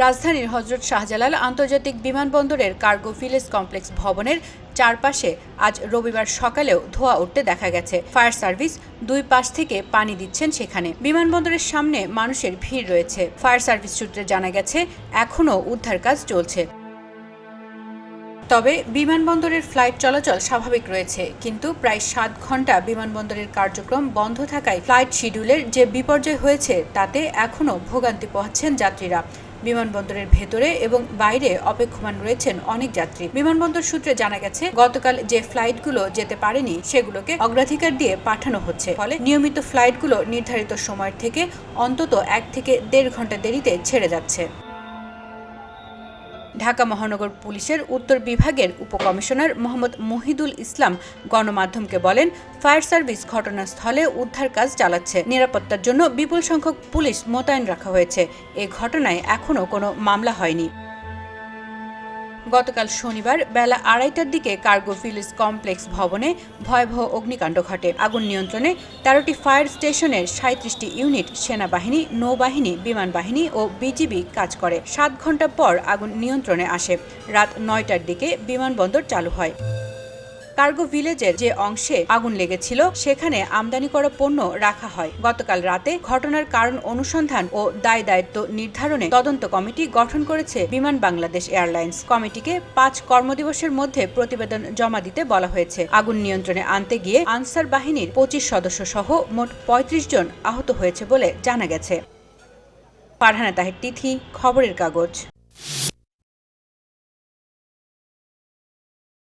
রাজধানীর হজরত শাহজালাল আন্তর্জাতিক বিমানবন্দরের কার্গো ভিলেজ কমপ্লেক্স ভবনের চারপাশে আজ রবিবার সকালেও ধোঁয়া উঠতে দেখা গেছে। ফায়ার সার্ভিস দুই পাশ থেকে পানি দিচ্ছেন সেখানে। বিমানবন্দরের সামনে মানুষের ভিড় রয়েছে। ফায়ার সার্ভিস সূত্রে জানা গেছে, এখনও উদ্ধার কাজ চলছে। তবে বিমানবন্দরের ফ্লাইট চলাচল স্বাভাবিক রয়েছে, কিন্তু প্রায় সাত ঘণ্টা বিমানবন্দরের কার্যক্রম বন্ধ থাকায় ফ্লাইট শিডিউলের যে বিপর্যয় হয়েছে, তাতে এখনও ভোগান্তি পোহাচ্ছেন যাত্রীরা। বিমানবন্দরের ভেতরে এবং বাইরে অপেক্ষমান রয়েছেন অনেক যাত্রী। বিমানবন্দর সূত্রে জানা গেছে, গতকাল যে ফ্লাইটগুলো যেতে পারেনি, সেগুলোকে অগ্রাধিকার দিয়ে পাঠানো হচ্ছে। ফলে নিয়মিত ফ্লাইটগুলো নির্ধারিত সময়ের থেকে অন্তত এক থেকে দেড় ঘণ্টা দেরিতে ছেড়ে যাচ্ছে। ঢাকা মহানগর পুলিশের উত্তর বিভাগের উপকমিশনার মোহাম্মদ মহিদুল ইসলাম গণমাধ্যমকে বলেন, ফায়ার সার্ভিস ঘটনাস্থলে উদ্ধার কাজ চালাচ্ছে। নিরাপত্তার জন্য বিপুল সংখ্যক পুলিশ মোতায়েন রাখা হয়েছে। এ ঘটনায় এখনও কোনো মামলা হয়নি। গতকাল শনিবার বেলা আড়াইটার দিকে কার্গো ভিলেজ কমপ্লেক্স ভবনে ভয়াবহ অগ্নিকাণ্ড ঘটে। আগুন নিয়ন্ত্রণে তেরোটি ফায়ার স্টেশনের সাঁত্রিশটি ইউনিট, সেনাবাহিনী, নৌবাহিনী বিমান বাহিনী ও বিজিবি কাজ করে। সাত ঘণ্টা পর আগুন নিয়ন্ত্রণে আসে। রাত নয়টার দিকে বিমানবন্দর চালু হয়। কার্গো ভিলেজের যে অংশে আগুন লেগেছিল, সেখানে আমদানি করা পণ্য রাখা হয়। গতকাল রাতে ঘটনার কারণ অনুসন্ধান ও দায় দায়িত্ব নির্ধারণে তদন্ত কমিটি গঠন করেছে বিমান বাংলাদেশ এয়ারলাইন্স। কমিটিকে পাঁচ কর্মদিবসের মধ্যে প্রতিবেদন জমা দিতে বলা হয়েছে। আগুন নিয়ন্ত্রণে আনতে গিয়ে আনসার বাহিনীর পঁচিশ সদস্য সহ মোট পঁয়ত্রিশ জন আহত হয়েছে বলে জানা গেছে। পারহানা তাহের, তিথি, খবরের কাগজ।